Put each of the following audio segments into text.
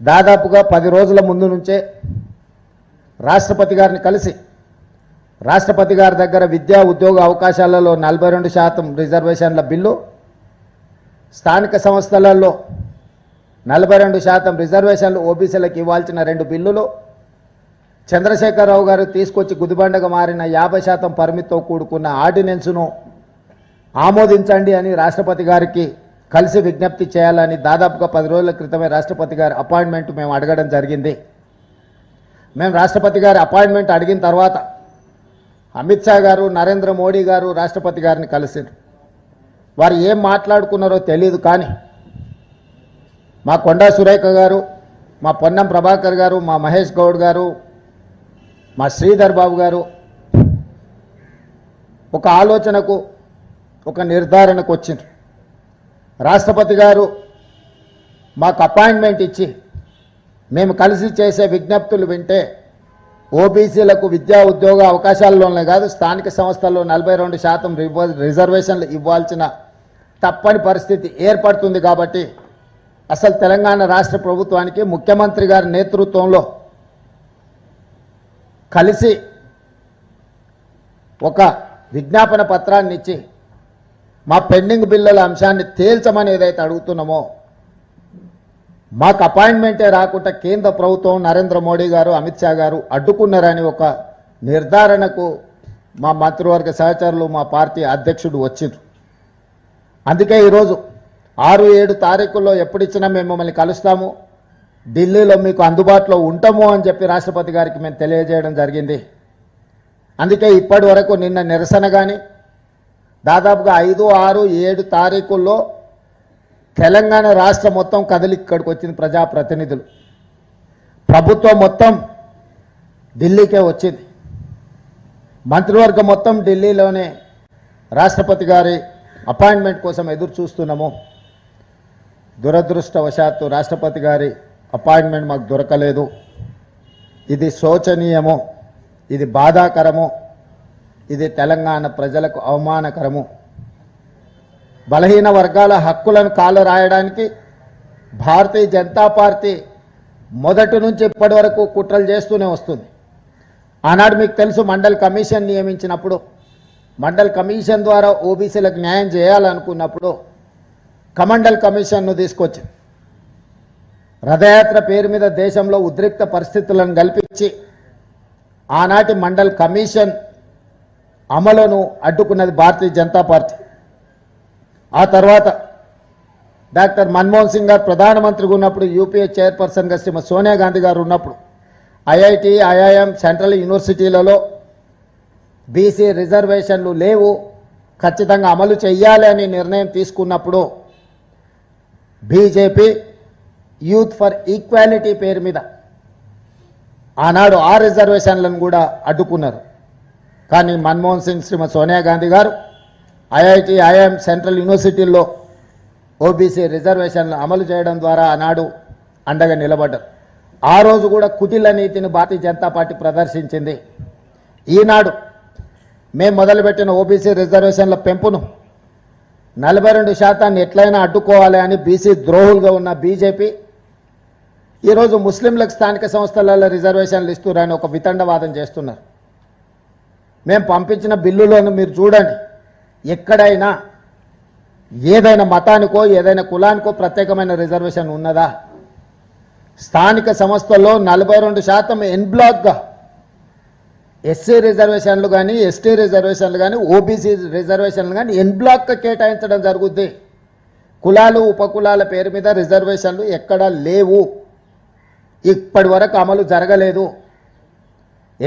దాదాపుగా పది రోజుల ముందు నుంచే రాష్ట్రపతి గారిని కలిసి రాష్ట్రపతి గారి దగ్గర విద్యా ఉద్యోగ అవకాశాలలో నలభై రెండు శాతం రిజర్వేషన్ల బిల్లు స్థానిక సంస్థలలో నలభై రెండు శాతం రిజర్వేషన్లు ఓబీసీలకు ఇవ్వాల్సిన రెండు బిల్లులు చంద్రశేఖరరావు గారు తీసుకొచ్చి గుదిబండగా మారిన యాభై శాతం పరిమితితో కూడుకున్న ఆర్డినెన్స్ను ఆమోదించండి అని రాష్ట్రపతి గారికి కలిసి విజ్ఞప్తి చేయాలని దాదాపుగా పది రోజుల క్రితమే రాష్ట్రపతి గారి అపాయింట్మెంట్ మేము అడగడం జరిగింది. మేము రాష్ట్రపతి గారి అపాయింట్మెంట్ అడిగిన తర్వాత అమిత్ షా గారు నరేంద్ర మోడీ గారు రాష్ట్రపతి గారిని కలిసారు వారు ఏం మాట్లాడుకున్నారో తెలియదు కానీ మా కొండా సురేఖ గారు మా పొన్నం ప్రభాకర్ గారు మా మహేష్ గౌడ్ గారు మా శ్రీధర్ బాబు గారు ఒక ఆలోచనకు ఒక నిర్ధారణకు వచ్చిండ్రు. రాష్ట్రపతి గారు మాకు అపాయింట్మెంట్ ఇచ్చి మేము కలిసి చేసే విజ్ఞప్తులు వింటే ఓబీసీలకు విద్యా ఉద్యోగ అవకాశాల్లోనే కాదు స్థానిక సంస్థల్లో నలభై రెండు శాతం రిజర్వేషన్లు ఇవ్వాల్సిన తప్పని పరిస్థితి ఏర్పడుతుంది కాబట్టి అసలు తెలంగాణ రాష్ట్ర ప్రభుత్వానికి ముఖ్యమంత్రి గారి నేతృత్వంలో కలిసి ఒక విజ్ఞాపన పత్రాన్ని ఇచ్చి మా పెండింగ్ బిల్లుల అంశాన్ని తేల్చమని ఏదైతే అడుగుతున్నామో మాకు అపాయింట్మెంటే రాకుండా కేంద్ర ప్రభుత్వం నరేంద్ర మోడీ గారు అమిత్ షా గారు అడ్డుకున్నారని ఒక నిర్ధారణకు మా మంత్రివర్గ సహచరులు మా పార్టీ అధ్యక్షుడు వచ్చిండ్రు. అందుకే ఈరోజు ఆరు ఏడు తారీఖుల్లో ఎప్పుడిచ్చినా మేము మిమ్మల్ని కలుస్తాము. ఢిల్లీలో మీకు అందుబాటులో ఉంటాము అని చెప్పి రాష్ట్రపతి గారికి మేము తెలియజేయడం జరిగింది. అందుకే ఇప్పటి వరకు నిన్న నిరసన కానీ దాదాపుగా ఐదు ఆరు ఏడు తారీఖుల్లో తెలంగాణ రాష్ట్రం మొత్తం కదిలి ఇక్కడికి వచ్చింది ప్రజాప్రతినిధులు. ప్రభుత్వం మొత్తం ఢిల్లీకే వచ్చింది. మంత్రివర్గం మొత్తం ఢిల్లీలోనే రాష్ట్రపతి గారి అపాయింట్మెంట్ కోసం ఎదురు చూస్తున్నాము. దురదృష్టవశాత్తు రాష్ట్రపతి గారి అపాయింట్మెంట్ మాకు దొరకలేదు. ఇది శోచనీయము. ఇది బాధాకరము. ఇది తెలంగాణ ప్రజలకు అవమానకరము. బలహీన వర్గాల హక్కులను కాలు రాయడానికి భారతీయ జనతా పార్టీ మొదటి నుంచి ఇప్పటి వరకు కుట్రలు చేస్తూనే వస్తుంది. ఆనాడు మీకు తెలుసు మండల్ కమిషన్ నియమించినప్పుడు మండల్ కమిషన్ ద్వారా ఓబీసీలకు న్యాయం చేయాలనుకున్నప్పుడు కమండల్ కమిషన్ను తీసుకొచ్చి రథయాత్ర పేరు మీద దేశంలో ఉద్రిక్త పరిస్థితులను కల్పించి ఆనాటి మండల్ కమిషన్ అమలును అడ్డుకున్నది భారతీయ జనతా పార్టీ. ఆ తర్వాత డాక్టర్ మన్మోహన్ సింగ్ గారు ప్రధానమంత్రిగా ఉన్నప్పుడు యూపీఏ చైర్పర్సన్గా శ్రీమతి సోనియా గాంధీ గారు ఉన్నప్పుడు ఐఐటి ఐఐఎం సెంట్రల్ యూనివర్సిటీలలో బీసీ రిజర్వేషన్లు లేవు ఖచ్చితంగా అమలు చేయాలి అని నిర్ణయం తీసుకున్నప్పుడు బీజేపీ యూత్ ఫర్ ఈక్వాలిటీ పేరు మీద ఆనాడు ఆ రిజర్వేషన్లను కూడా అడ్డుకున్నారు. కానీ మన్మోహన్ సింగ్ శ్రీమతి సోనియా గాంధీ గారు ఐఐటి ఐఐఎం సెంట్రల్ యూనివర్సిటీల్లో ఓబీసీ రిజర్వేషన్లు అమలు చేయడం ద్వారా ఆనాడు అండగా నిలబడ్డారు. ఆ రోజు కూడా కుటిల నీతిని భారతీయ జనతా పార్టీ ప్రదర్శించింది. ఈనాడు మేము మొదలుపెట్టిన ఓబీసీ రిజర్వేషన్ల పెంపును నలభై రెండు శాతాన్ని ఎట్లయినా అడ్డుకోవాలి అని బీసీ ద్రోహులుగా ఉన్న బీజేపీ ఈరోజు ముస్లింలకు స్థానిక సంస్థలలో రిజర్వేషన్లు ఇస్తున్నారని ఒక వితండవాదం చేస్తున్నారు. మేము పంపించిన బిల్లులోను మీరు చూడండి. ఎక్కడైనా ఏదైనా మతానికో ఏదైనా కులానికో ప్రత్యేకమైన రిజర్వేషన్ ఉన్నదా? స్థానిక సంస్థల్లో నలభై రెండు శాతం ఎన్బ్లాక్గా ఎస్సీ రిజర్వేషన్లు కానీ ఎస్టీ రిజర్వేషన్లు కానీ ఓబీసీ రిజర్వేషన్లు కానీ ఎన్బ్లాక్గా కేటాయించడం జరుగుద్ది. కులాలు ఉపకులాల పేరు మీద రిజర్వేషన్లు ఎక్కడా లేవు. ఇప్పటి వరకు అమలు జరగలేదు.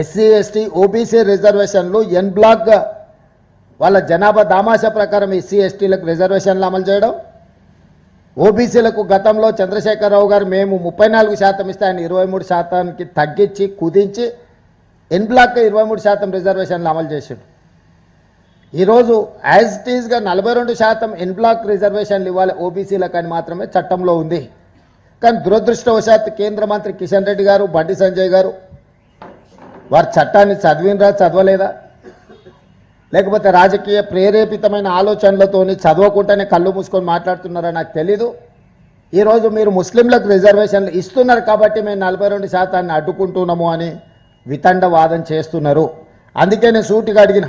ఎస్సీ ఎస్టీ ఓబీసీ రిజర్వేషన్లు ఎన్ బ్లాక్ వాళ్ళ జనాభా దామాషా ప్రకారం ఎస్సీ ఎస్టీలకు రిజర్వేషన్లు అమలు చేయడం. ఓబీసీలకు గతంలో చంద్రశేఖరరావు గారు మేము ముప్పై నాలుగు శాతం ఇస్తే ఆయన ఇరవై మూడు శాతానికి తగ్గించి కుదించి ఎన్ బ్లాక్ ఇరవై మూడు శాతం రిజర్వేషన్లు అమలు చేసాడు. ఈరోజు యాజ్ ఇట్ నలభై రెండు శాతం ఎన్ బ్లాక్ రిజర్వేషన్లు ఇవ్వాలి ఓబీసీలకు అని మాత్రమే చట్టంలో ఉంది. కానీ దురదృష్టవశాత్తు కేంద్ర మంత్రి కిషన్ రెడ్డి గారు బండి సంజయ్ గారు వారు చట్టాన్ని చదివినరా చదవలేదా? లేకపోతే రాజకీయ ప్రేరేపితమైన ఆలోచనలతోని చదవకుండానే కళ్ళు మూసుకొని మాట్లాడుతున్నారా నాకు తెలీదు. ఈరోజు మీరు ముస్లింలకు రిజర్వేషన్లు ఇస్తున్నారు కాబట్టి మేము నలభై రెండు శాతాన్ని అడ్డుకుంటున్నాము అని వితండవాదం చేస్తున్నారు. అందుకే నేను సూటిగా అడిగిన